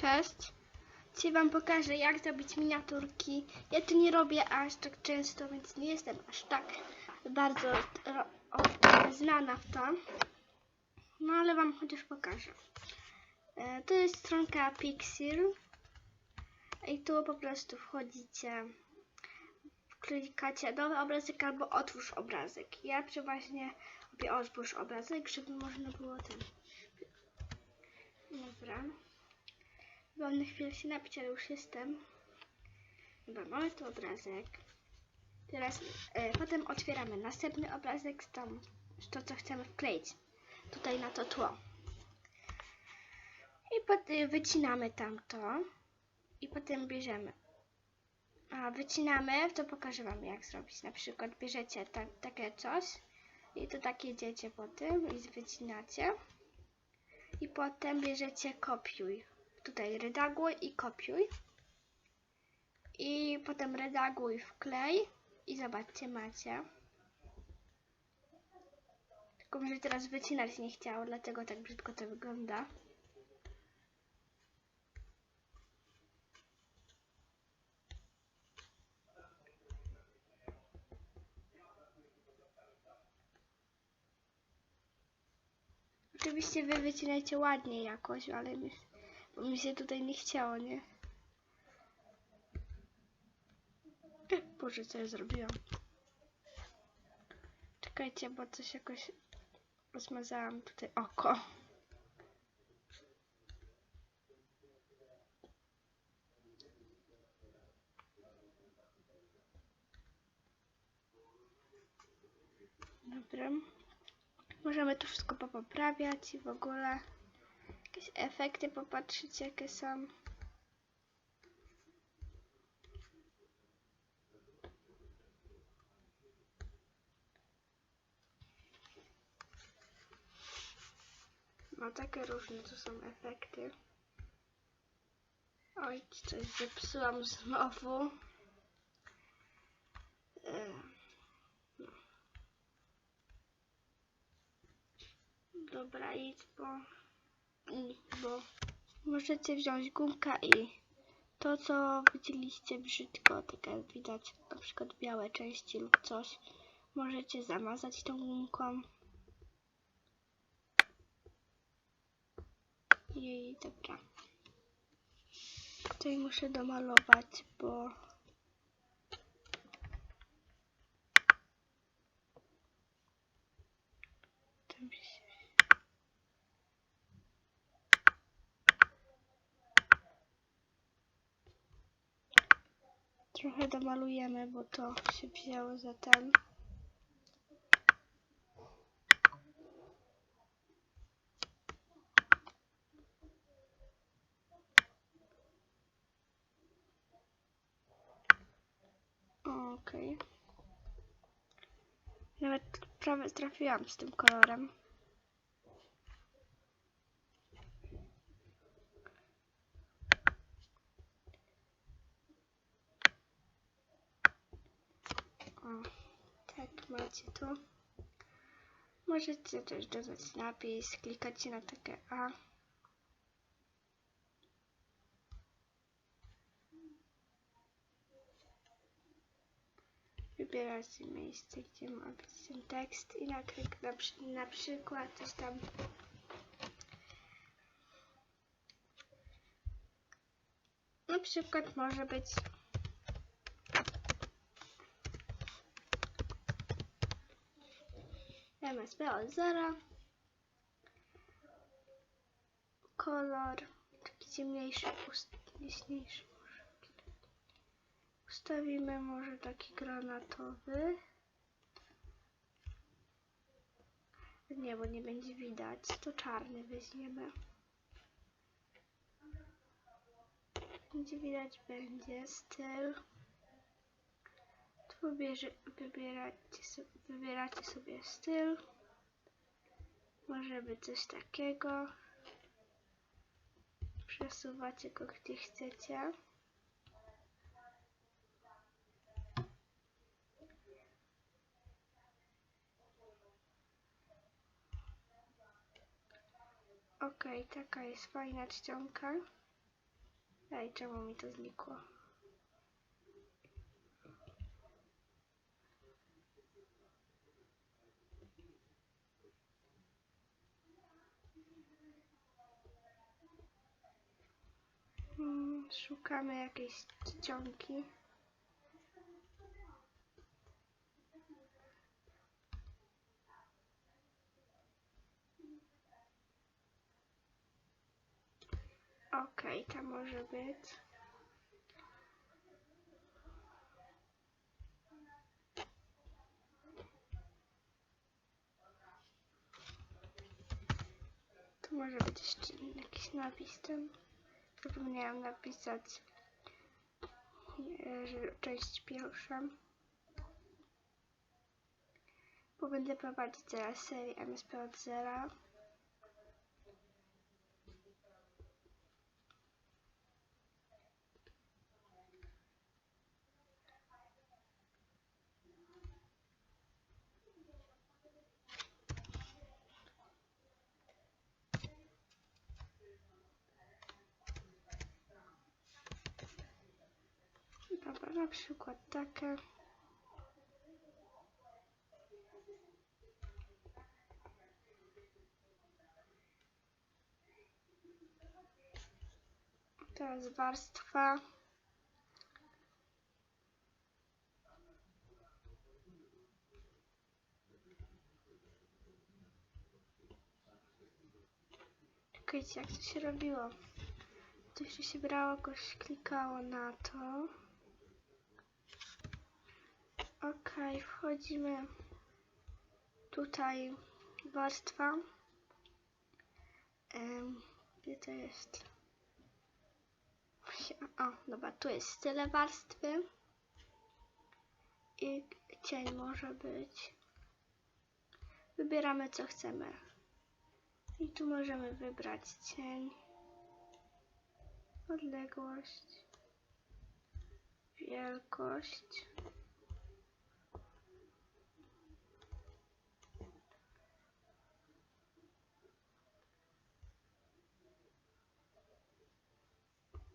Cześć. Dzisiaj Wam pokażę, jak zrobić miniaturki. Ja tu nie robię aż tak często, więc nie jestem aż tak bardzo znana w to. No ale Wam chociaż pokażę. E, To jest stronka Pixel. I tu po prostu wchodzicie, klikacie nowy obrazek albo otwórz obrazek. Ja przeważnie robię otwórz obrazek, żeby można było ten. Dobra. Byłam na chwilę się napić, ale już jestem. Dobra, mamy tu obrazek. Teraz e, potem otwieramy następny obrazek z tam, z to co chcemy wkleić. Tutaj na to tło. I potem wycinamy tamto. I potem bierzemy. A wycinamy, to pokażę Wam jak zrobić. Na przykład bierzecie ta, takie coś i to tak jedziecie po tym i wycinacie. I potem bierzecie kopiuj. Tutaj redaguj i kopiuj. I potem redaguj wklej. I zobaczcie, macie. Tylko mi się teraz wycinać nie chciało, dlatego tak brzydko to wygląda. Oczywiście wy wycinajcie ładnie jakoś, ale mi, bo mi się tutaj nie chciało, nie? Boże, co ja zrobiłam? Czekajcie, bo coś jakoś rozmazałam tutaj oko. Dobra. Możemy tu wszystko poprawiać i w ogóle jakieś efekty popatrzeć jakie są. No takie różne to są efekty. Oj, coś zepsułam znowu. Dobra, idź, i- bo możecie wziąć gumkę i to, co widzieliście brzydko, tak jak widać na przykład białe części lub coś, możecie zamazać tą gumką. I dobra. Tutaj muszę domalować, bo Trochę domalujemy, bo to się wzięło za ten. Okej. Nawet prawie trafiłam z tym kolorem. O, tak macie tu. Możecie też dodać napis, klikacie na takie A. Wybieracie miejsce, gdzie ma być ten tekst i nakryk na, na przykład coś tam na przykład może być MSB od zera. Kolor taki ciemniejszy, jaśniejszy może. Ustawimy może taki granatowy. Nie, bo nie będzie widać. To czarny weźmiemy. Będzie widać będzie styl. Wybierze, wybieracie, sobie, wybieracie sobie styl. Może być coś takiego. Przesuwacie go gdzie chcecie. Ok, taka jest fajna czcionka. Ej, czemu mi to znikło? Szukamy jakiejś czcionki. Okej, to może być. Tu może być jeszcze jakiś napis ten. Zapomniałam napisać e, część pierwsza. Bo będę prowadzić teraz serię MSP od zera. Dobra, na przykład takie. Teraz warstwa. Czekajcie, jak to się robiło? To jeszcze się brało, jakoś klikało na to. Okej, wchodzimy tutaj warstwa. Em, gdzie to jest? O, dobra, tu jest tyle warstwy. I cień może być. Wybieramy co chcemy. I tu możemy wybrać cień, odległość, wielkość.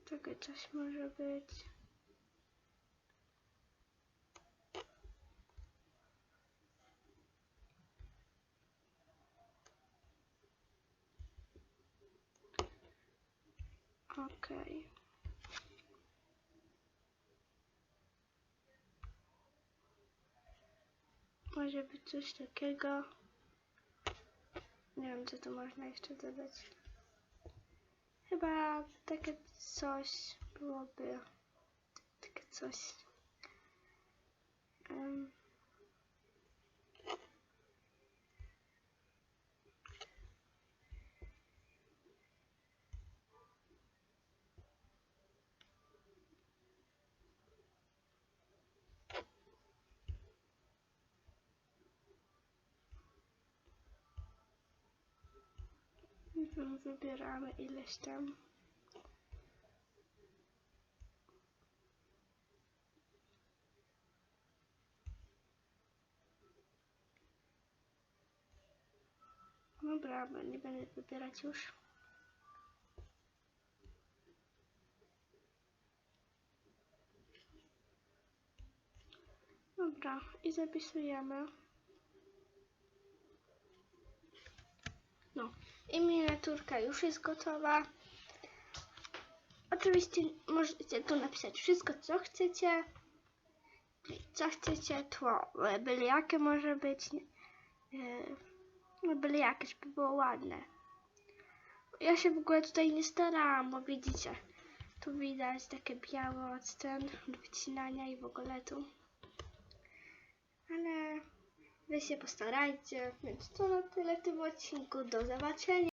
Czekaj, coś może być. Okej. Może być coś takiego. Nie wiem, co tu można jeszcze dodać. Chyba takie coś byłoby. Takie coś. Em. Wybieramy ileś tam. Dobra, nie będę wybierać już. Dobra, i zapisujemy. No, i miniaturka już jest gotowa. Oczywiście możecie tu napisać wszystko, co chcecie. Co chcecie, tło, byle jakie może być. No byle jakieś by było ładne. Ja się w ogóle tutaj nie starałam, bo widzicie, tu widać takie białe odcień do wycinania i w ogóle tu. Ale wy się postarajcie, więc to na tyle w tym odcinku. Do zobaczenia.